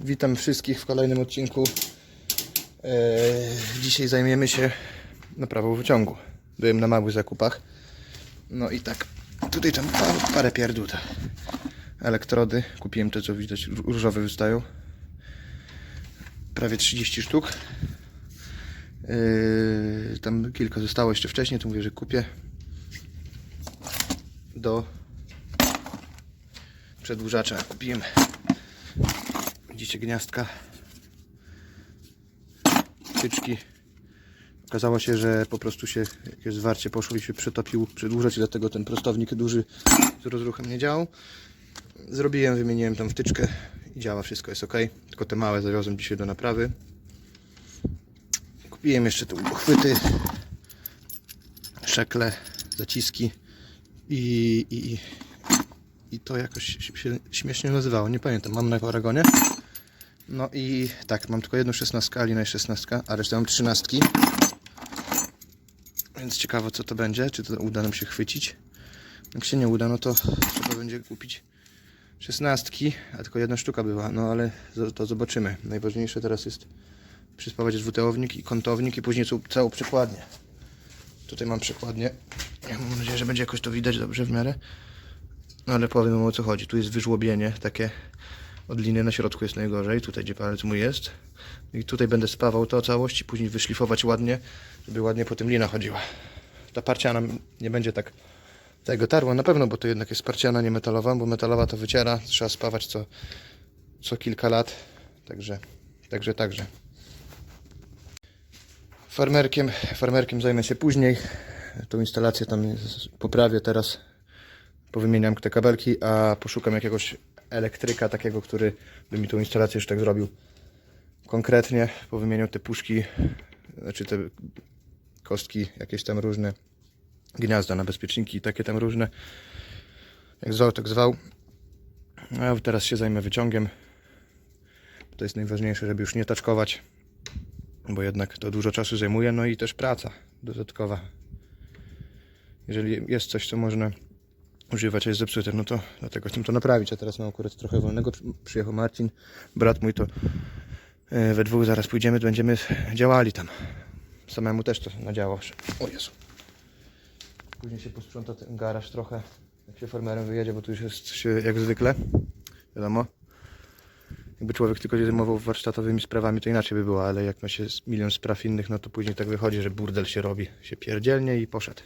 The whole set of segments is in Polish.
Witam wszystkich w kolejnym odcinku. Eee, dzisiaj zajmiemy się naprawą wyciągu. Byłem na małych zakupach. No i tak, tutaj tam parę, parę Elektrody. Kupiłem te, co widać, ró- różowe wystają. Prawie 30 sztuk. Eee, tam kilka zostało jeszcze wcześniej, to mówię, że kupię. Do przedłużacza kupiłem Widzicie gniazdka, tyczki. Okazało się, że po prostu się jakieś zwarcie poszło i się przetopił przedłużać, dlatego ten prostownik duży z rozruchem nie działał. Zrobiłem, wymieniłem tam wtyczkę i działa, wszystko jest ok. Tylko te małe zawiozłem dzisiaj do naprawy. Kupiłem jeszcze tu uchwyty, szekle, zaciski i, i, i to jakoś się śmiesznie nazywało, nie pamiętam, mam na Oragonie. No i tak, mam tylko jedną 16, Alina jest 16, a resztę mam 13. Więc ciekawe co to będzie, czy to uda nam się chwycić. Jak się nie uda, no to trzeba będzie kupić 16, a tylko jedna sztuka była, no ale to zobaczymy. Najważniejsze teraz jest przyspawać dwutełownik i kątownik i później całą- przekładnię. Tutaj mam przekładnię. Ja mam nadzieję, że będzie jakoś to widać dobrze w miarę. No ale powiem o co chodzi. Tu jest wyżłobienie takie od liny na środku jest najgorzej, tutaj gdzie palec mój jest. I tutaj będę spawał to całość i później wyszlifować ładnie, żeby ładnie po tym lina chodziła. Ta parciana nie będzie tak tego tarła na pewno, bo to jednak jest parciana nie metalowa, bo metalowa to wyciera, trzeba spawać co, co kilka lat. Także, także, także. Farmerkiem, farmerkiem zajmę się później. Tą instalację tam poprawię teraz powymieniam te kabelki, a poszukam jakiegoś elektryka takiego, który by mi tą instalację już tak zrobił konkretnie, powymieniał te puszki, znaczy te kostki jakieś tam różne, gniazda na bezpieczniki, takie tam różne, jak zwał, tak zwał. A teraz się zajmę wyciągiem. To jest najważniejsze, żeby już nie taczkować, bo jednak to dużo czasu zajmuje, no i też praca dodatkowa. Jeżeli jest coś, co można używać, a jest zepsute, no to dlatego chcę to naprawić, a teraz mam akurat trochę wolnego, Przy- przyjechał Marcin, brat mój to e, we dwóch zaraz pójdziemy, będziemy działali tam. Samemu też to nadziałał. O Jezu. Później się posprząta ten garaż trochę, jak się farmerem wyjedzie, bo tu już jest się jak zwykle, wiadomo. Jakby człowiek tylko się zajmował warsztatowymi sprawami, to inaczej by było, ale jak ma się milion spraw innych, no to później tak wychodzi, że burdel się robi, się pierdzielnie i poszedł.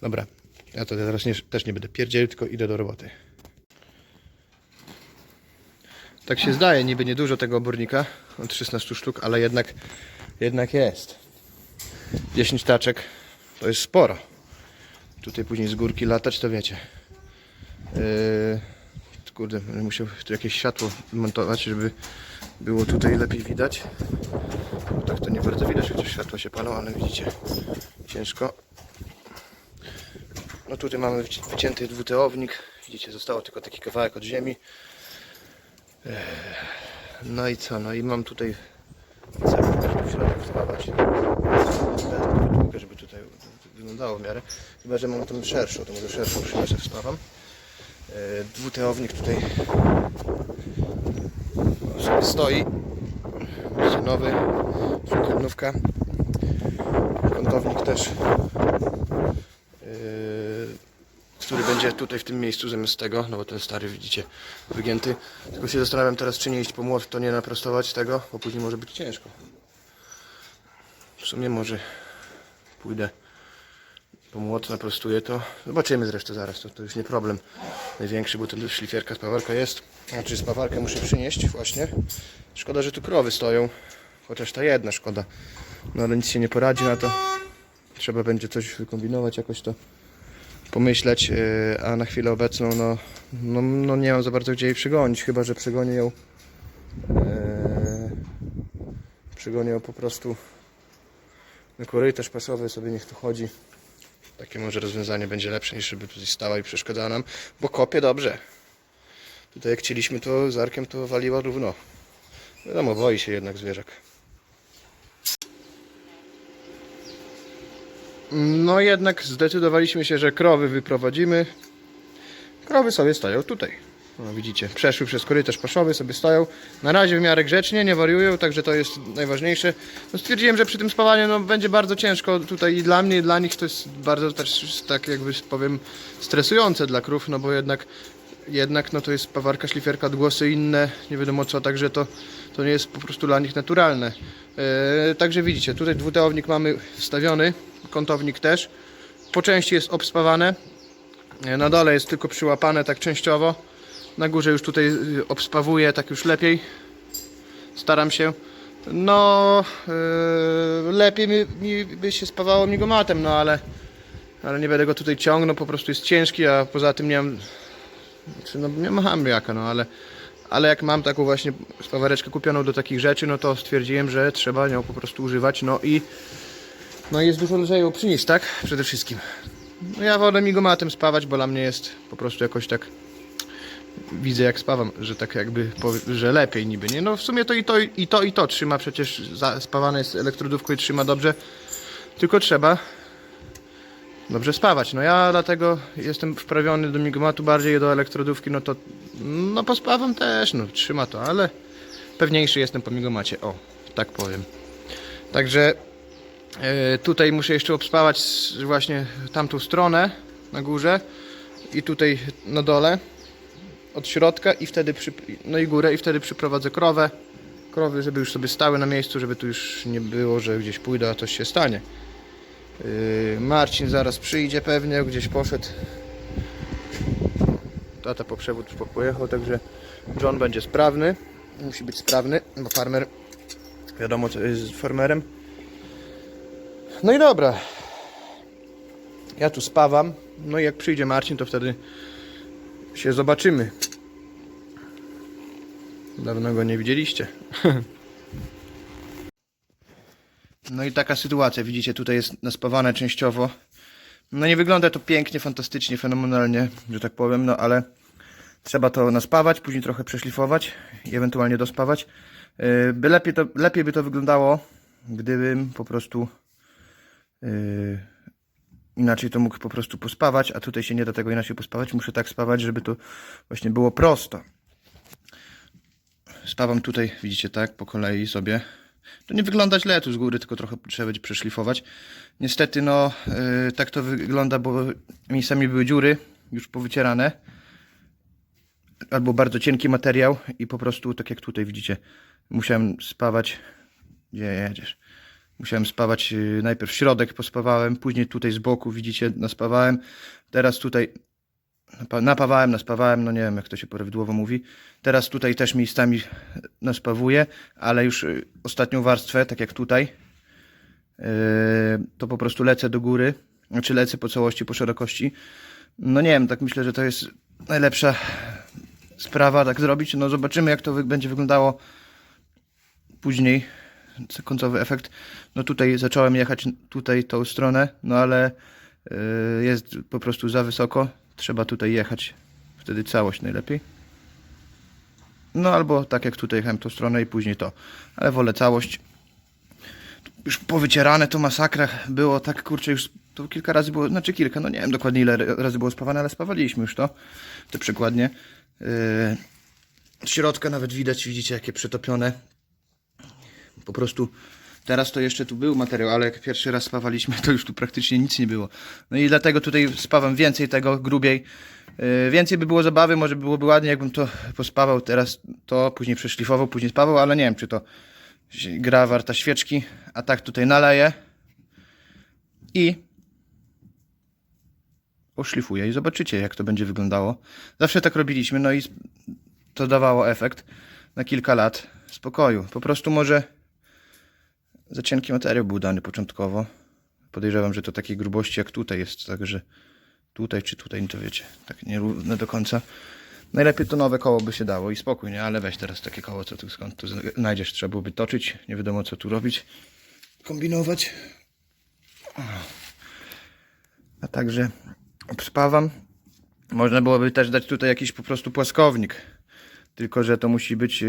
Dobra, ja to teraz nie, też nie będę pierdzielił, tylko idę do roboty. Tak się zdaje, niby niedużo tego obornika, od 16 sztuk, ale jednak, jednak jest. 10 taczek to jest sporo. Tutaj później z górki latać, to wiecie. Yy, kurde, musiał tu jakieś światło montować, żeby było tutaj lepiej widać. Bo tak to nie bardzo widać, chociaż światła się palą, ale widzicie, ciężko. No tutaj mamy wyci- wycięty dwutełownik. Widzicie, zostało tylko taki kawałek od ziemi. No i co? No i mam tutaj też w środek wstawać. Podłogę, żeby tutaj wyglądało w miarę. Chyba, że mam tą szerszą, to może szerszą szybę wstawam. Dwutełownik tutaj stoi. Nowy. Dwukiernówka. Kątownik też który będzie tutaj w tym miejscu zamiast tego, no bo ten stary widzicie wygięty. Tylko się zastanawiam teraz czy nie iść po młot, to nie naprostować tego, bo później może być ciężko. W sumie może pójdę po młot, naprostuję to. Zobaczymy zresztą zaraz, to, to już nie problem największy, bo ten szlifierka spawarka jest. Znaczy spawarkę muszę przynieść właśnie. Szkoda, że tu krowy stoją, chociaż ta jedna szkoda. No ale nic się nie poradzi na to. Trzeba będzie coś wykombinować, jakoś to pomyśleć, yy, a na chwilę obecną no, no, no nie mam za bardzo gdzie jej przygonić, chyba że przegonię ją yy, przygonię ją po prostu na korytarz pasowy, sobie niech tu chodzi. Takie może rozwiązanie będzie lepsze niż żeby tutaj stała i przeszkadzała nam, bo kopie dobrze. Tutaj jak chcieliśmy to z arkiem to waliła równo. Wiadomo, boi się jednak zwierzak. No jednak zdecydowaliśmy się, że krowy wyprowadzimy. Krowy sobie stoją tutaj. No widzicie, przeszły przez korytarz paszowy, sobie stoją. Na razie w miarę grzecznie, nie wariują, także to jest najważniejsze. No stwierdziłem, że przy tym spawaniu no, będzie bardzo ciężko tutaj i dla mnie, i dla nich to jest bardzo też tak jakby powiem stresujące dla krów, no bo jednak jednak no to jest pawarka, szlifierka, odgłosy inne, nie wiadomo co, także to, to nie jest po prostu dla nich naturalne. E, także widzicie, tutaj dwuteownik mamy wstawiony, kątownik też. Po części jest obspawane, E, na dole jest tylko przyłapane tak częściowo. Na górze już tutaj y, obspawuję tak już lepiej. Staram się. No, yy, lepiej mi, mi by się spawało migomatem, no ale, ale nie będę go tutaj ciągnął, po prostu jest ciężki, a poza tym nie mam, znaczy, no, nie mam jaka, no ale, ale jak mam taką właśnie spawareczkę kupioną do takich rzeczy, no to stwierdziłem, że trzeba nią po prostu używać, no i no i jest dużo lżej ją przynieść, tak? Przede wszystkim. No ja wolę migomatem spawać, bo dla mnie jest po prostu jakoś tak widzę jak spawam, że tak jakby, że lepiej niby, nie? No w sumie to i to, i to, i to trzyma, przecież spawane jest elektrodówką i trzyma dobrze, tylko trzeba dobrze spawać. No ja dlatego jestem wprawiony do migomatu bardziej do elektrodówki, no to no pospawam też, no trzyma to, ale pewniejszy jestem po migomacie, o, tak powiem. Także tutaj muszę jeszcze obspawać właśnie tamtą stronę na górze i tutaj na dole od środka i wtedy przy, no i górę i wtedy przyprowadzę krowę krowy, żeby już sobie stały na miejscu, żeby tu już nie było, że gdzieś pójdę, a coś się stanie. Yy, Marcin zaraz przyjdzie pewnie, gdzieś poszedł. Tata po przewód pojechał, także John będzie sprawny. Musi być sprawny, bo farmer wiadomo co jest z farmerem. No i dobra. Ja tu spawam. No i jak przyjdzie Marcin, to wtedy się zobaczymy. Dawno go nie widzieliście. No i taka sytuacja, widzicie, tutaj jest naspawane częściowo. No nie wygląda to pięknie, fantastycznie, fenomenalnie, że tak powiem, no ale trzeba to naspawać, później trochę przeszlifować i ewentualnie dospawać. Yy, By lepiej, to, lepiej by to wyglądało, gdybym po prostu inaczej to mógł po prostu pospawać, a tutaj się nie da tego inaczej pospawać. Muszę tak spawać, żeby to właśnie było prosto. Spawam tutaj, widzicie, tak, po kolei sobie. To nie wygląda źle tu z góry, tylko trochę trzeba będzie przeszlifować. Niestety, no, yy, tak to wygląda, bo miejscami były dziury już powycierane. Albo bardzo cienki materiał i po prostu, tak jak tutaj widzicie, musiałem spawać. Gdzie jedziesz? Musiałem spawać yy, najpierw środek pospawałem, później tutaj z boku widzicie naspawałem. Teraz tutaj napa- napawałem, naspawałem, no nie wiem jak to się prawidłowo mówi. Teraz tutaj też miejscami naspawuję, ale już yy, ostatnią warstwę, tak jak tutaj, yy, to po prostu lecę do góry, znaczy lecę po całości, po szerokości. No nie wiem, tak myślę, że to jest najlepsza sprawa tak zrobić. No zobaczymy jak to będzie wyglądało później końcowy efekt. No tutaj zacząłem jechać tutaj tą stronę, no ale y, jest po prostu za wysoko. Trzeba tutaj jechać. Wtedy całość najlepiej. No albo tak jak tutaj jechałem tą stronę i później to. Ale wolę całość. Już powycierane to masakra było tak kurczę już to kilka razy było, znaczy kilka, no nie wiem dokładnie ile razy było spawane, ale spawaliśmy już to. Te przykładnie. Yy, środka nawet widać, widzicie jakie przetopione po prostu teraz to jeszcze tu był materiał, ale jak pierwszy raz spawaliśmy, to już tu praktycznie nic nie było. No i dlatego tutaj spawam więcej tego, grubiej. Yy, więcej by było zabawy, może byłoby ładnie, jakbym to pospawał teraz to, później przeszlifował, później spawał, ale nie wiem, czy to gra warta świeczki. A tak tutaj naleję i oszlifuję i zobaczycie, jak to będzie wyglądało. Zawsze tak robiliśmy, no i to dawało efekt na kilka lat spokoju. Po prostu może za cienki materiał był dany początkowo. Podejrzewam, że to takiej grubości jak tutaj jest, także tutaj czy tutaj, no to wiecie, tak nierówne do końca. Najlepiej to nowe koło by się dało i spokój, nie? Ale weź teraz takie koło, co tu skąd tu znajdziesz, trzeba byłoby toczyć, nie wiadomo co tu robić, kombinować. A także obspawam. Można byłoby też dać tutaj jakiś po prostu płaskownik, tylko że to musi być yy,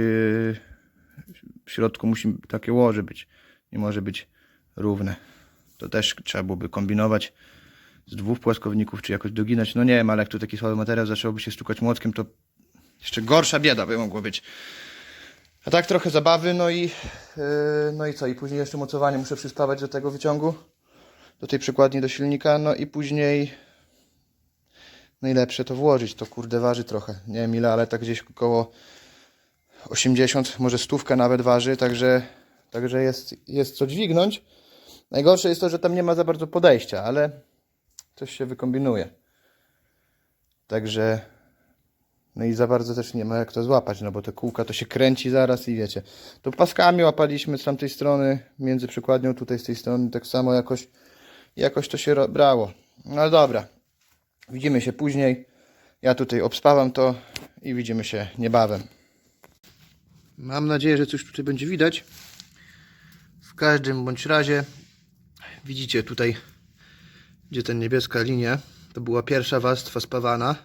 w środku musi takie łoże być. Nie może być równe. To też trzeba byłoby kombinować z dwóch płaskowników, czy jakoś doginać. No nie wiem, ale jak tu taki słaby materiał zaczęłoby się stukać młotkiem, to Jeszcze gorsza bieda by mogło być. A tak trochę zabawy, no i, yy, no i co? I później jeszcze mocowanie muszę przyspawać do tego wyciągu, do tej przykładni do silnika, no i później najlepsze to włożyć. To kurde waży trochę, nie wiem ile, ale tak gdzieś około 80, może stówkę nawet waży, także, także jest, jest co dźwignąć. Najgorsze jest to, że tam nie ma za bardzo podejścia, ale coś się wykombinuje. Także no i za bardzo też nie ma jak to złapać, no bo te kółka to się kręci zaraz i wiecie. To paskami łapaliśmy z tamtej strony, między przykładnią tutaj z tej strony, tak samo jakoś, jakoś to się brało. No dobra, widzimy się później. Ja tutaj obspawam to i widzimy się niebawem. Mam nadzieję, że coś tutaj będzie widać. Każdym bądź razie widzicie tutaj, gdzie ta niebieska linia, to była pierwsza warstwa spawana.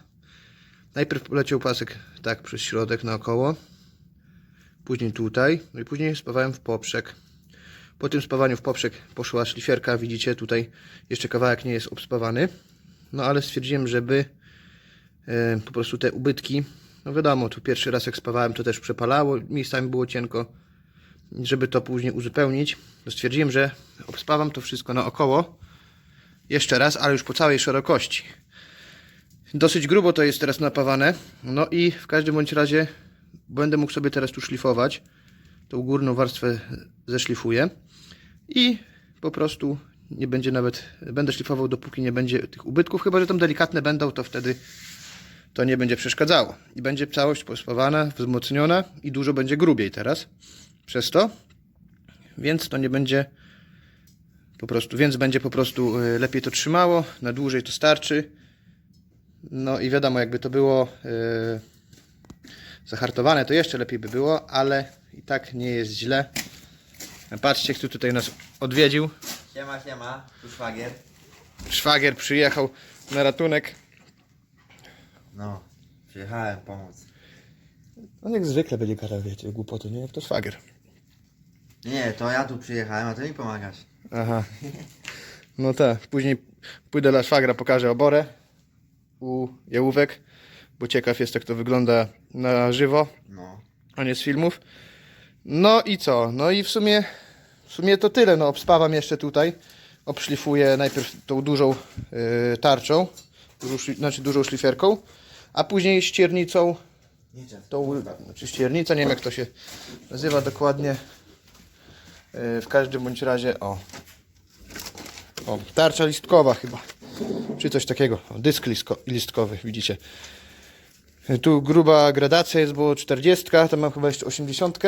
Najpierw poleciał pasek tak przez środek naokoło, później tutaj, no i później spawałem w poprzek. Po tym spawaniu w poprzek poszła szlifierka, widzicie tutaj jeszcze kawałek nie jest obspawany. No ale stwierdziłem, żeby e, po prostu te ubytki, no wiadomo, tu pierwszy raz jak spawałem to też przepalało, miejscami było cienko, żeby to później uzupełnić, to stwierdziłem, że obspawam to wszystko naokoło, jeszcze raz, ale już po całej szerokości. Dosyć grubo to jest teraz napawane. No i w każdym bądź razie będę mógł sobie teraz tu szlifować. Tą górną warstwę zeszlifuję. I po prostu nie będzie nawet, będę szlifował dopóki nie będzie tych ubytków, chyba że tam delikatne będą, to wtedy to nie będzie przeszkadzało. I będzie całość pospawana, wzmocniona i dużo będzie grubiej teraz przez to. Więc to nie będzie po prostu, więc będzie po prostu y, lepiej to trzymało, na dłużej to starczy. No i wiadomo, jakby to było yy, zahartowane, to jeszcze lepiej by było, ale i tak nie jest źle. Patrzcie, kto tutaj nas odwiedził. Siema, siema, tu szwagier. Szwagier przyjechał na ratunek. No, przyjechałem pomóc. On jak zwykle będzie gadał, wiecie, głupoty, nie? Jak to szwagier. Nie, to ja tu przyjechałem, a ty mi pomagasz. Aha. No tak, później pójdę dla szwagra, pokażę oborę u jałówek, bo ciekaw jest jak to wygląda na żywo. No. a nie z filmów. No i co? No i w sumie w sumie to tyle. No obspawam jeszcze tutaj. Obszlifuję najpierw tą dużą yy, tarczą, dużą, szli- znaczy dużą szlifierką, a później ściernicą, Niczym. tą, znaczy ściernica, nie wiem jak to się nazywa dokładnie. Yy, w każdym bądź razie, o. O, tarcza listkowa chyba. Czy coś takiego. Dysk listko, listkowy, widzicie. Tu gruba gradacja jest, było 40, tam mam chyba jeszcze 80.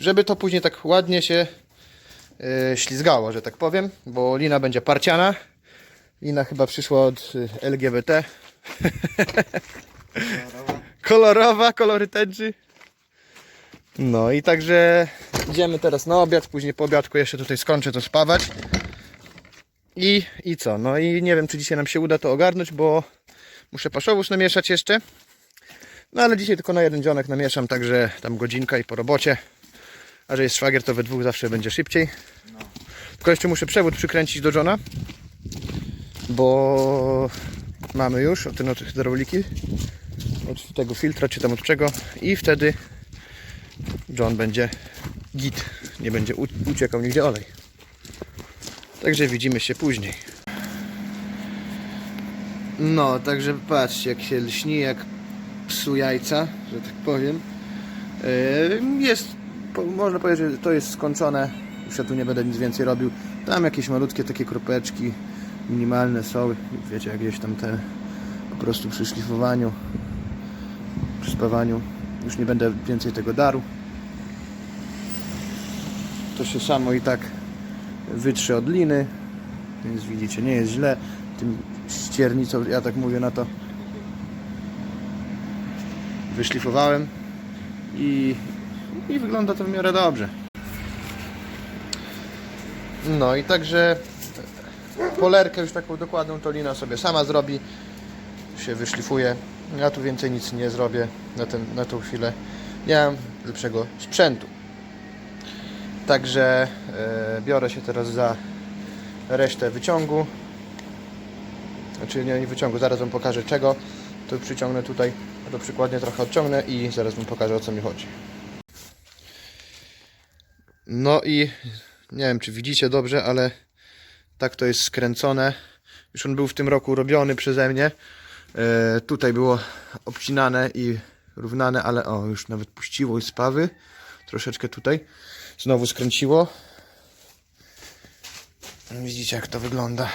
Żeby to później tak ładnie się e, ślizgało, że tak powiem, bo lina będzie parciana. Lina chyba przyszła od e, LGBT. Kolorowa, kolory tęczy. No i także idziemy teraz na obiad, później po obiadku jeszcze tutaj skończę to spawać. I, I co? No i nie wiem, czy dzisiaj nam się uda to ogarnąć, bo muszę paszowóz namieszać jeszcze. No ale dzisiaj tylko na jeden dzionek namieszam, także tam godzinka i po robocie. A że jest szwagier, to we dwóch zawsze będzie szybciej. Tylko jeszcze muszę przewód przykręcić do Johna, bo mamy już od hydrauliki, od tego filtra czy tam od czego i wtedy John będzie git, nie będzie uciekał nigdzie olej. Także widzimy się później. No, także patrzcie jak się lśni, jak psu jajca, że tak powiem. Yy, Jest, można powiedzieć, że to jest skończone. Już ja tu nie będę nic więcej robił. Tam jakieś malutkie takie kropeczki minimalne są. Wiecie, jak gdzieś tam te po prostu przy szlifowaniu, przy spawaniu. Już nie będę więcej tego daru. To się samo i tak wytrze od liny. Więc widzicie, nie jest źle. Tym ściernicą, ja tak mówię na to, wyszlifowałem i, i wygląda to w miarę dobrze. No i także polerkę już taką dokładną to lina sobie sama zrobi, się wyszlifuje. Ja tu więcej nic nie zrobię na, ten, na tą chwilę. Nie mam lepszego sprzętu. Także e, biorę się teraz za resztę wyciągu. Znaczy nie, nie wyciągu, zaraz Wam pokażę czego. To przyciągnę tutaj to przykładnie trochę odciągnę i zaraz wam pokażę o co mi chodzi. No i nie wiem czy widzicie dobrze, ale tak to jest skręcone. Już on był w tym roku robiony przeze mnie. E, tutaj było obcinane i równane, ale o, już nawet puściło i spawy. Troszeczkę tutaj. Znowu skręciło. Widzicie jak to wygląda.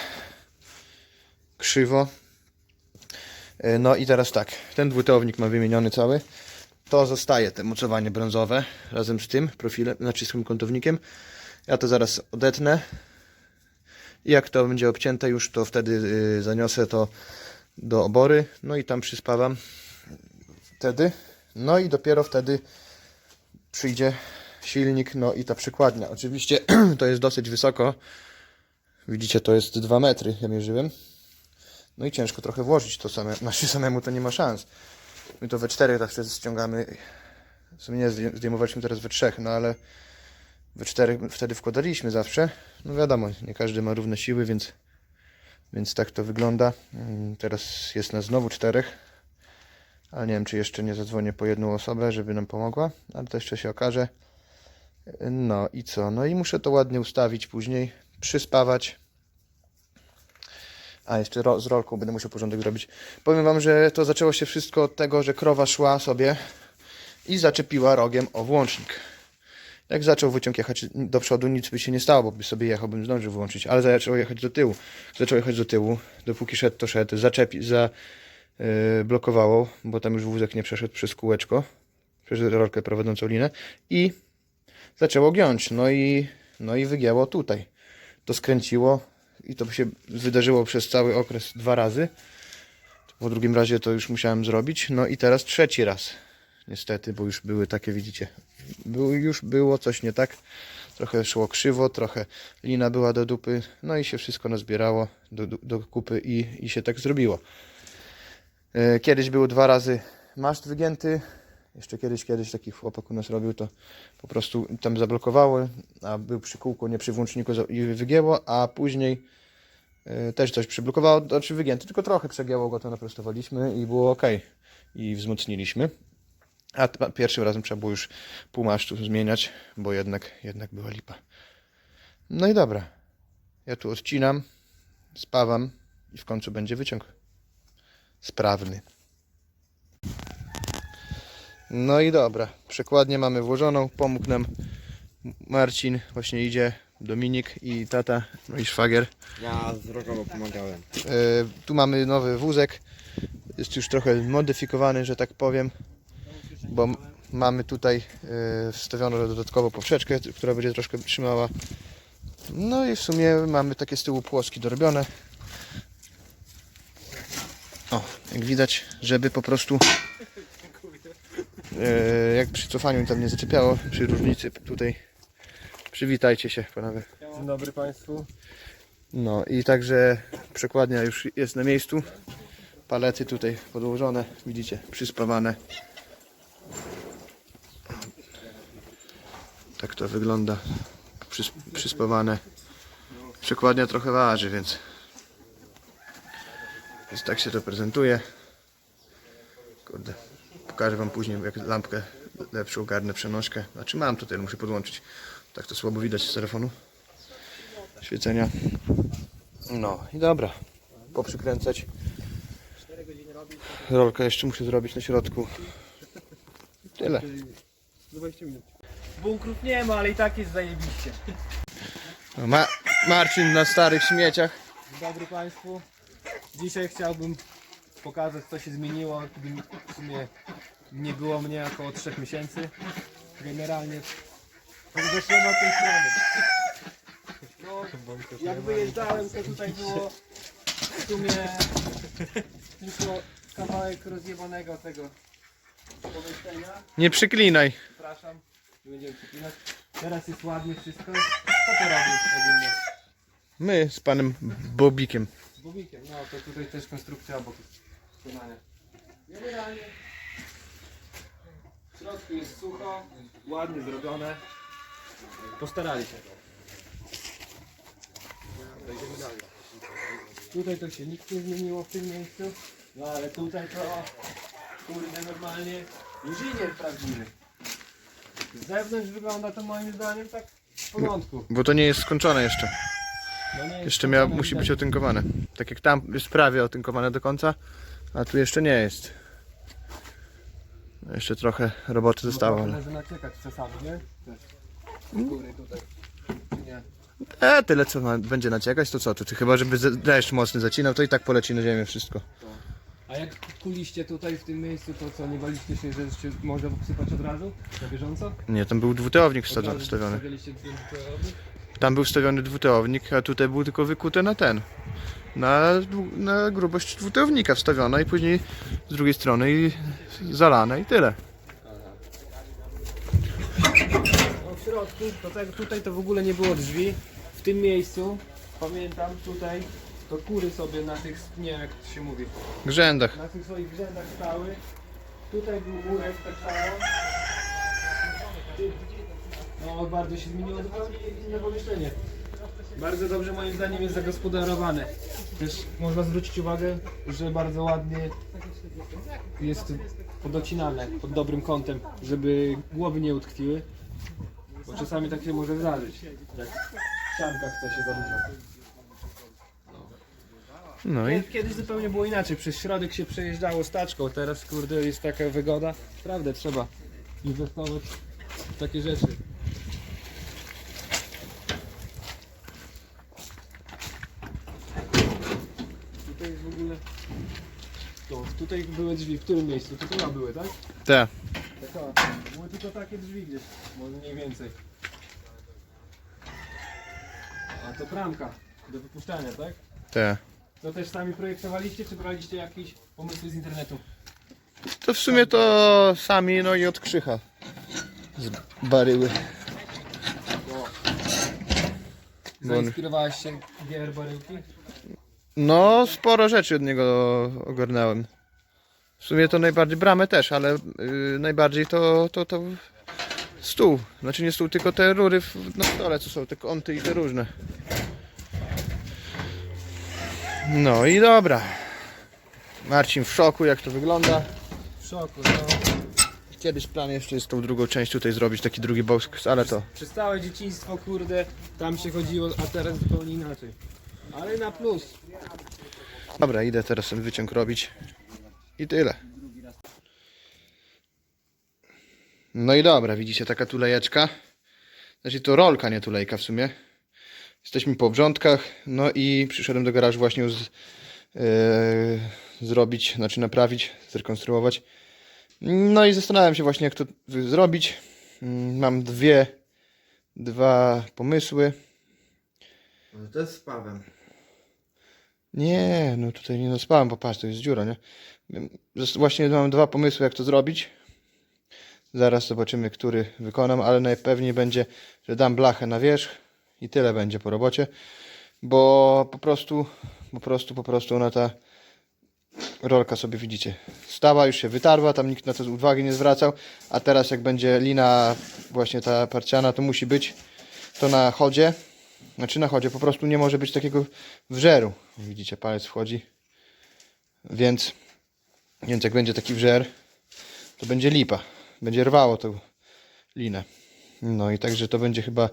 Krzywo. E, No i teraz tak, ten dwutownik ma wymieniony cały. To zostaje te mocowanie brązowe razem z tym profilem, znaczy z tym kątownikiem. Ja to zaraz odetnę. I jak to będzie obcięte już, to wtedy y, zaniosę to do obory. No i tam przyspawam wtedy. No i dopiero wtedy przyjdzie silnik, no i ta przykładnia. Oczywiście to jest dosyć wysoko. Widzicie, to jest 2 metry, ja mierzyłem. No i ciężko trochę włożyć to same, znaczy samemu to nie ma szans. My to we czterech tak wtedy ściągamy. W sumie nie, zdejmowaliśmy teraz we trzech, no ale we czterech wtedy wkładaliśmy zawsze. No wiadomo, nie każdy ma równe siły, więc, więc tak to wygląda. Mm, Teraz jest nas znowu czterech. Ale nie wiem, czy jeszcze nie zadzwonię po jedną osobę, żeby nam pomogła, ale to jeszcze się okaże. No i co? No i muszę to ładnie ustawić później, przyspawać. A jeszcze ro, z rolką będę musiał porządek zrobić. Powiem wam, że to zaczęło się wszystko od tego, że krowa szła sobie i zaczepiła rogiem o włącznik. Jak zaczął wyciąg jechać do przodu, nic by się nie stało, bo by sobie jechał, bym zdążył włączyć, ale zaczął jechać do tyłu. Zaczął jechać do tyłu, dopóki szedł, to szedł, zaczepi, za, yy, blokowało, bo tam już wózek nie przeszedł przez kółeczko, przez rolkę prowadzącą linę i zaczęło giąć, no i, no i wygięło tutaj. To skręciło i to się wydarzyło przez cały okres dwa razy. Po drugim razie to już musiałem zrobić, no i teraz trzeci raz. Niestety, bo już były takie, widzicie, było, już było coś nie tak. Trochę szło krzywo, trochę lina była do dupy, no i się wszystko nazbierało do, do, do kupy i, i się tak zrobiło. E, Kiedyś było dwa razy maszt wygięty. Jeszcze kiedyś, kiedyś taki chłopak u nas robił to po prostu tam zablokowało, a był przy kółku, nie przy włączniku i wygięło, a później e, też coś przyblokowało, znaczy wygięty, tylko trochę przegięło go, to naprostowaliśmy i było ok. I wzmocniliśmy. A pierwszym razem trzeba było już pół masztu zmieniać, bo jednak, jednak była lipa. No i dobra. Ja tu odcinam, spawam i w końcu będzie wyciąg sprawny. No i dobra, przekładnię mamy włożoną, pomógł nam Marcin, właśnie idzie, Dominik i tata, no i szwagier. Ja z rogowo pomagałem. E, tu mamy nowy wózek. Jest już trochę modyfikowany, że tak powiem, bo mamy tutaj e, wstawioną dodatkowo poprzeczkę, która będzie troszkę trzymała. No i w sumie mamy takie z tyłu płoski dorobione. O, jak widać, żeby po prostu e, jak przy cofaniu tam nie zaczepiało, przy różnicy tutaj. Przywitajcie się panowie. Dzień dobry Państwu. No i także przekładnia już jest na miejscu. Palety tutaj podłożone, widzicie, przyspawane. Tak to wygląda. Przys, przyspawane. Przekładnia trochę waży, więc więc tak się to prezentuje. Kurde. Pokażę wam później jak lampkę lepszą ogarnę przenośkę. Znaczy mam tutaj, muszę podłączyć. Tak to słabo widać z telefonu. Świecenia. No i dobra. Poprzykręcać. Rolkę jeszcze muszę zrobić na środku. Tyle. 20 minut. Bunkrów nie ma, ale i tak jest zajebiście. Ma Marcin na starych śmieciach. Dzień dobry Państwu. Dzisiaj chciałbym pokazać co się zmieniło, kiedy w sumie nie było mnie około 3 miesięcy. Generalnie zaczniemy od tej strony. No, jak wyjeżdżałem to tutaj było w sumie tylko kawałek rozjebanego tego pomieszczenia. Nie przyklinaj. Przepraszam, nie będziemy przeklinać. Teraz jest ładnie wszystko. Co to robi ogólnie? My z panem Bobikiem. Z bubikiem. No to tutaj też konstrukcja obok wykonania. Generalnie w środku jest sucho, ładnie zrobione. Postarali się. Wejdziemy dalej. Tutaj to się nic nie zmieniło w tym miejscu. No ale tutaj to kurde normalnie inżynier prawdziwy. Z zewnątrz wygląda to moim zdaniem tak w porządku. Bo to nie jest skończone jeszcze. No nie jest Jeszcze miał, skończone, musi być widać. otynkowane. Tak jak tam jest prawie otynkowane do końca, a tu jeszcze nie jest. Jeszcze trochę roboty No zostało. trochę Ale... Może naciekać czasami, nie? Też. Z góry tutaj. Czy nie? E, tyle co ma, będzie naciekać, to co? To, ty chyba żeby z- deszcz mocny zacinał, to i tak poleci na ziemię wszystko. A jak kuliście tutaj w tym miejscu, to co, nie baliście się, że się może wysypać od razu? Na bieżąco? Nie, tam był dwuteownik Od wsta- razu wstawiony. Stawialiście? Tam był wstawiony dwuteownik, a tutaj był tylko wykute na ten. Na, na grubość dwuteownika wstawiona i później z drugiej strony i, i zalane i tyle. No w środku, to tak, tutaj to w ogóle nie było drzwi. W tym miejscu, pamiętam tutaj, to kury sobie na tych, nie wiem jak to się mówi, grzędach. na tych swoich rzędach stały. Tutaj był murek tak samo. No bardzo się zmieniło zupełnie inne pomieszczenie. Bardzo dobrze moim zdaniem jest zagospodarowane. Też można zwrócić uwagę, że bardzo ładnie jest podocinane pod dobrym kątem, żeby głowy nie utkwiły. Bo czasami tak się może zdarzyć, jak sianka chce się za dużo. No i Kiedyś zupełnie było inaczej, przez środek się przejeżdżało staczką, teraz kurde jest taka wygoda. Prawda, trzeba inwestować w takie rzeczy. Tutaj jest w ogóle... To, tutaj były drzwi, w którym miejscu? Tu chyba były, tak? te. Tak, były tylko takie drzwi gdzieś, może mniej więcej. A to bramka do wypuszczania, tak? Te. To też sami projektowaliście, czy braliście jakieś pomysły z internetu? To w sumie to sami, no i od krzycha. Z baryły. Zainspirowałeś się GR Baryłki? No, sporo rzeczy od niego ogarnąłem. W sumie to najbardziej bramę też, ale yy, najbardziej to, to, to stół. Znaczy nie stół, tylko te rury w, na stole, co są te kąty i te różne. No i dobra. Marcin w szoku, jak to wygląda. W szoku, no. Kiedyś plan jeszcze jest tą drugą część tutaj zrobić, taki drugi box, ale to Przez całe dzieciństwo, kurde, tam się chodziło, a teraz zupełnie inaczej. Ale na plus. Dobra, idę teraz ten wyciąg robić. I tyle. No i dobra, widzicie taka tulejeczka. Znaczy to rolka, nie tulejka w sumie. Jesteśmy po obrządkach. No i przyszedłem do garażu właśnie z, yy, zrobić, znaczy naprawić, zrekonstruować. No i zastanawiam się właśnie jak to zrobić. Mm, Mam dwie, dwa pomysły. No to jest z Pawem. Nie, no tutaj nie naspałem, popatrz, to jest dziura, nie? Właśnie mam dwa pomysły, jak to zrobić. Zaraz zobaczymy, który wykonam, ale najpewniej będzie, że dam blachę na wierzch i tyle będzie po robocie, bo po prostu, po prostu, po prostu ona ta rolka sobie widzicie, stała, już się wytarła, tam nikt na to uwagi nie zwracał, a teraz jak będzie lina właśnie ta parciana, to musi być to na chodzie, znaczy na chodzie, po prostu nie może być takiego wrzeru. Widzicie, palec wchodzi. Więc, więc jak będzie taki wrzer, to będzie lipa. Będzie rwało tą linę. No i także to będzie chyba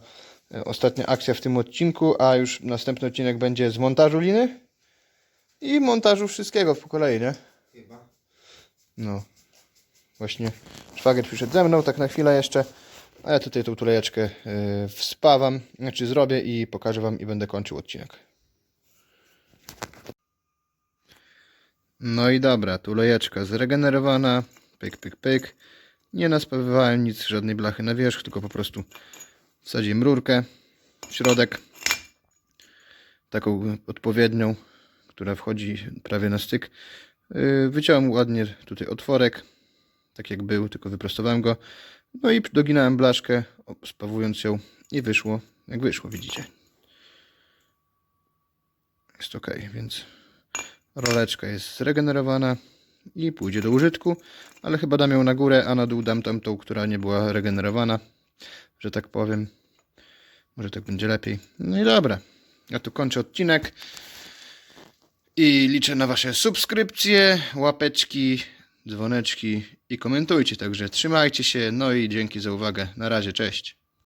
ostatnia akcja w tym odcinku, a już następny odcinek będzie z montażu liny i montażu wszystkiego po kolei, nie? Chyba. No. Właśnie szwagier przyszedł ze mną, tak na chwilę jeszcze. A ja tutaj tą tulejeczkę yy, wspawam, znaczy zrobię i pokażę Wam i będę kończył odcinek. No i dobra, tulejeczka zregenerowana. Pyk, pyk, pyk. Nie naspawywałem nic, żadnej blachy na wierzch, tylko po prostu wsadziłem rurkę w środek. Taką odpowiednią, która wchodzi prawie na styk. Yy, Wyciąłem ładnie tutaj otworek, tak jak był, tylko wyprostowałem go. No i doginałem blaszkę, spawując ją i wyszło, jak wyszło, widzicie. Jest ok, więc roleczka jest zregenerowana i pójdzie do użytku, ale chyba dam ją na górę, a na dół dam tamtą, która nie była regenerowana, że tak powiem. Może tak będzie lepiej. No i dobra, ja tu kończę odcinek. I liczę na Wasze subskrypcje, łapeczki dzwoneczki i komentujcie. Także trzymajcie się, no i dzięki za uwagę. Na razie, cześć.